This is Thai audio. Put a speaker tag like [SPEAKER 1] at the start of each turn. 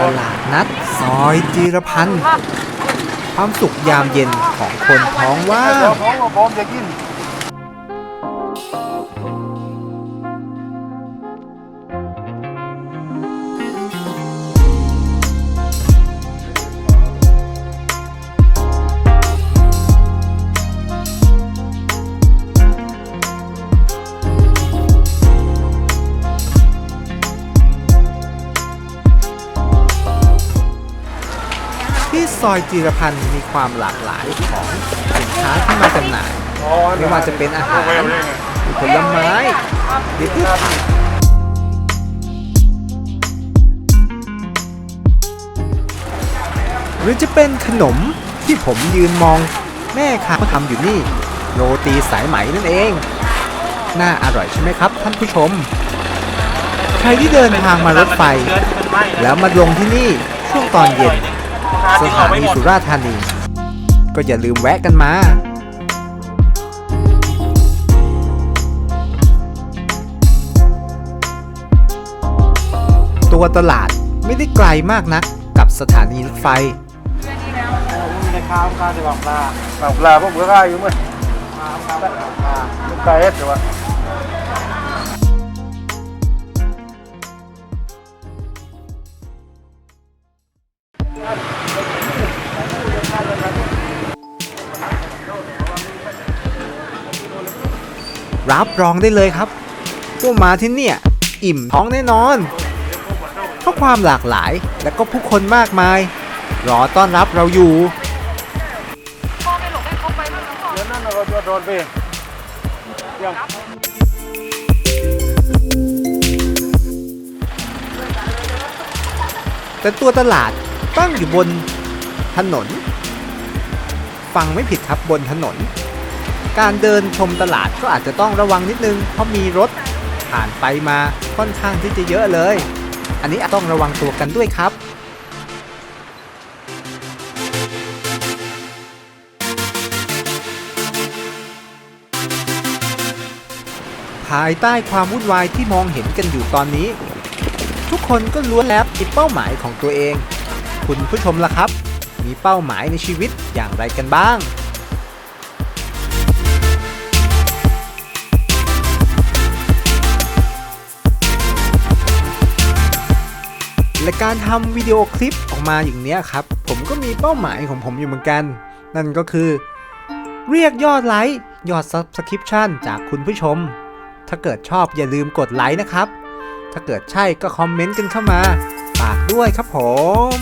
[SPEAKER 1] ตลาดนัดซอยจีรพันธ์ความสุขยามเย็นของคนท้องว่าง ที่ซอยจีรพันธ์มีความหลากหลายของสินค้าที่มาจำหน่าย ไม่ว่าจะเป็นอาหารผลไม้ดิบหรือจะเป็นขนมที่ผมยืนมองแม่ค้าเขาทำอยู่นี่ โรตีสายไหมนั่นเอง น่าอร่อยใช่ไหมครับท่านผู้ชม ใครที่เดินทางมารถไฟ แล้วมาลงที่นี่ช่วงตอนเย็น สถานีสุราษฎร์ธานี ก็อย่าลืมแวะกันมาตัวตลาดไม่ได้ไกลมากนักกับสถานีรถไฟ
[SPEAKER 2] มีในข้าวข้าวจะวางปลาบางปลาพวกเบื่อข้าวอยู่มั้ยปลาเอ็ดหรือว่า
[SPEAKER 1] รับรองได้เลยครับว่ามาที่เนี่ย อิ่มท้องแน่นอน เพราะความหลากหลายและก็ผู้คนมากมาย รอต้อนรับเราอยู่
[SPEAKER 2] เดี๋ยวนั้นเราจะโดนไปยัง
[SPEAKER 1] แต่ตัวตลาดตั้งอยู่บนถนน ฟังไม่ผิดครับบนถนน การเดินชมตลาดก็อาจจะต้องระวังนิดนึง เพราะมีรถผ่านไปมาค่อนข้างที่จะเยอะเลย อันนี้อาจต้องระวังตัวกันด้วยครับภายใต้ความวุ่นวายที่มองเห็นกันอยู่ตอนนี้ ทุกคนก็ล้วนแล้วมีเป้าหมายของตัวเอง คุณผู้ชมล่ะครับ มีเป้าหมายในชีวิตอย่างไรกันบ้าง และการทำวิดีโอคลิปออกมาอย่างเนี้ยครับ ผมก็มีเป้าหมายของผมอยู่เหมือนกัน นั่นก็คือ เรียกยอดไลค์ยอด Subscription จากคุณผู้ชม ถ้าเกิดชอบอย่าลืมกดไลค์นะครับ ถ้าเกิดใช่ก็คอมเมนต์กันเข้ามา ฝากด้วยครับผม